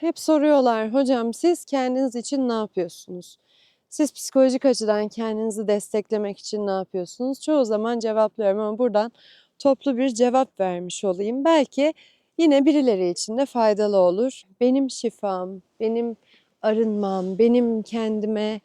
Hep soruyorlar hocam siz kendiniz için ne yapıyorsunuz? Siz psikolojik açıdan kendinizi desteklemek için ne yapıyorsunuz? Çoğu zaman cevaplıyorum ama buradan toplu bir cevap vermiş olayım. Belki yine birileri için de faydalı olur. Benim şifam, benim arınmam, benim kendime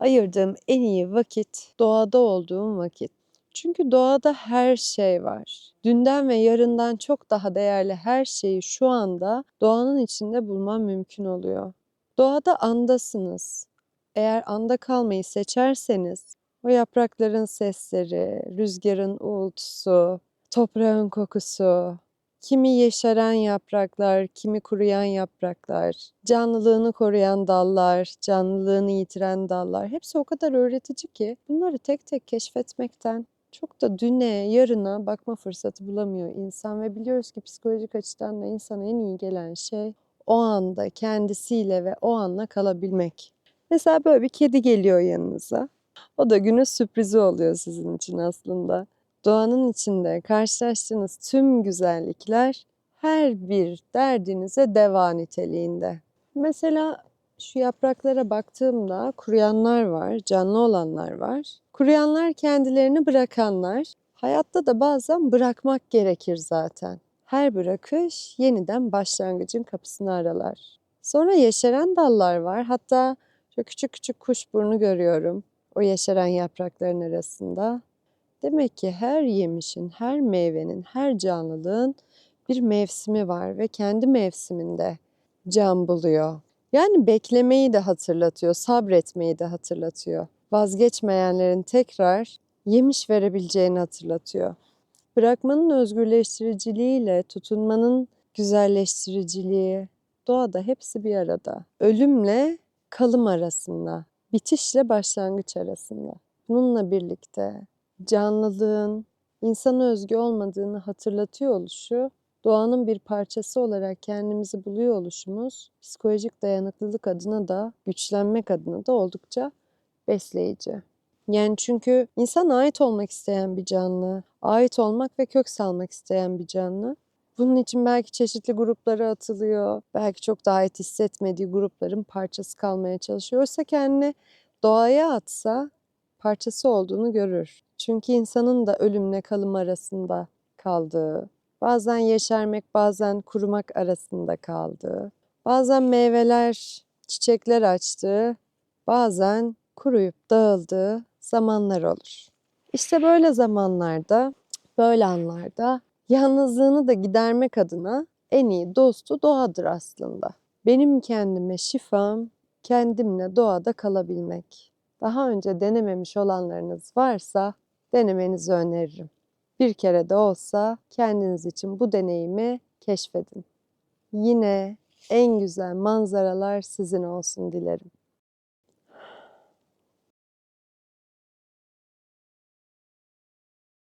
ayırdığım en iyi vakit doğada olduğum vakit. Çünkü doğada her şey var. Dünden ve yarından çok daha değerli her şeyi şu anda doğanın içinde bulman mümkün oluyor. Doğada andasınız. Eğer anda kalmayı seçerseniz o yaprakların sesleri, rüzgarın uğultusu, toprağın kokusu, kimi yeşeren yapraklar, kimi kuruyan yapraklar, canlılığını koruyan dallar, canlılığını yitiren dallar hepsi o kadar öğretici ki bunları tek tek keşfetmekten çok da düne, yarına bakma fırsatı bulamıyor insan ve biliyoruz ki psikolojik açıdan da insana en iyi gelen şey o anda kendisiyle ve o anla kalabilmek. Mesela böyle bir kedi geliyor yanınıza. O da günün sürprizi oluyor sizin için aslında. Doğanın içinde karşılaştığınız tüm güzellikler her bir derdinize deva niteliğinde. Mesela şu yapraklara baktığımda kuruyanlar var, canlı olanlar var. Kuruyanlar kendilerini bırakanlar. Hayatta da bazen bırakmak gerekir zaten. Her bırakış yeniden başlangıcın kapısını aralar. Sonra yeşeren dallar var. Hatta şu küçük küçük kuşburnu görüyorum o yeşeren yaprakların arasında. Demek ki her yemişin, her meyvenin, her canlılığın bir mevsimi var ve kendi mevsiminde can buluyor. Yani beklemeyi de hatırlatıyor, sabretmeyi de hatırlatıyor. Vazgeçmeyenlerin tekrar yemiş verebileceğini hatırlatıyor. Bırakmanın özgürleştiriciliğiyle tutunmanın güzelleştiriciliği doğada hepsi bir arada. Ölümle kalım arasında, bitişle başlangıç arasında. Bununla birlikte canlılığın insana özgü olmadığını hatırlatıyor oluşu, doğanın bir parçası olarak kendimizi buluyor oluşumuz, psikolojik dayanıklılık adına da, güçlenmek adına da oldukça besleyici. Yani çünkü insan ait olmak isteyen bir canlı, ait olmak ve kök salmak isteyen bir canlı. Bunun için belki çeşitli gruplara atılıyor, belki çok da ait hissetmediği grupların parçası kalmaya çalışıyor. Oysa kendini doğaya atsa parçası olduğunu görür. Çünkü insanın da ölümle kalım arasında kaldığı, bazen yeşermek, bazen kurumak arasında kaldığı, bazen meyveler, çiçekler açtığı, bazen kuruyup dağıldığı zamanlar olur. İşte böyle zamanlarda, böyle anlarda yalnızlığını da gidermek adına en iyi dostu doğadır aslında. Benim kendime şifam kendimle doğada kalabilmek. Daha önce denememiş olanlarınız varsa denemenizi öneririm. Bir kere de olsa kendiniz için bu deneyimi keşfedin. Yine en güzel manzaralar sizin olsun dilerim.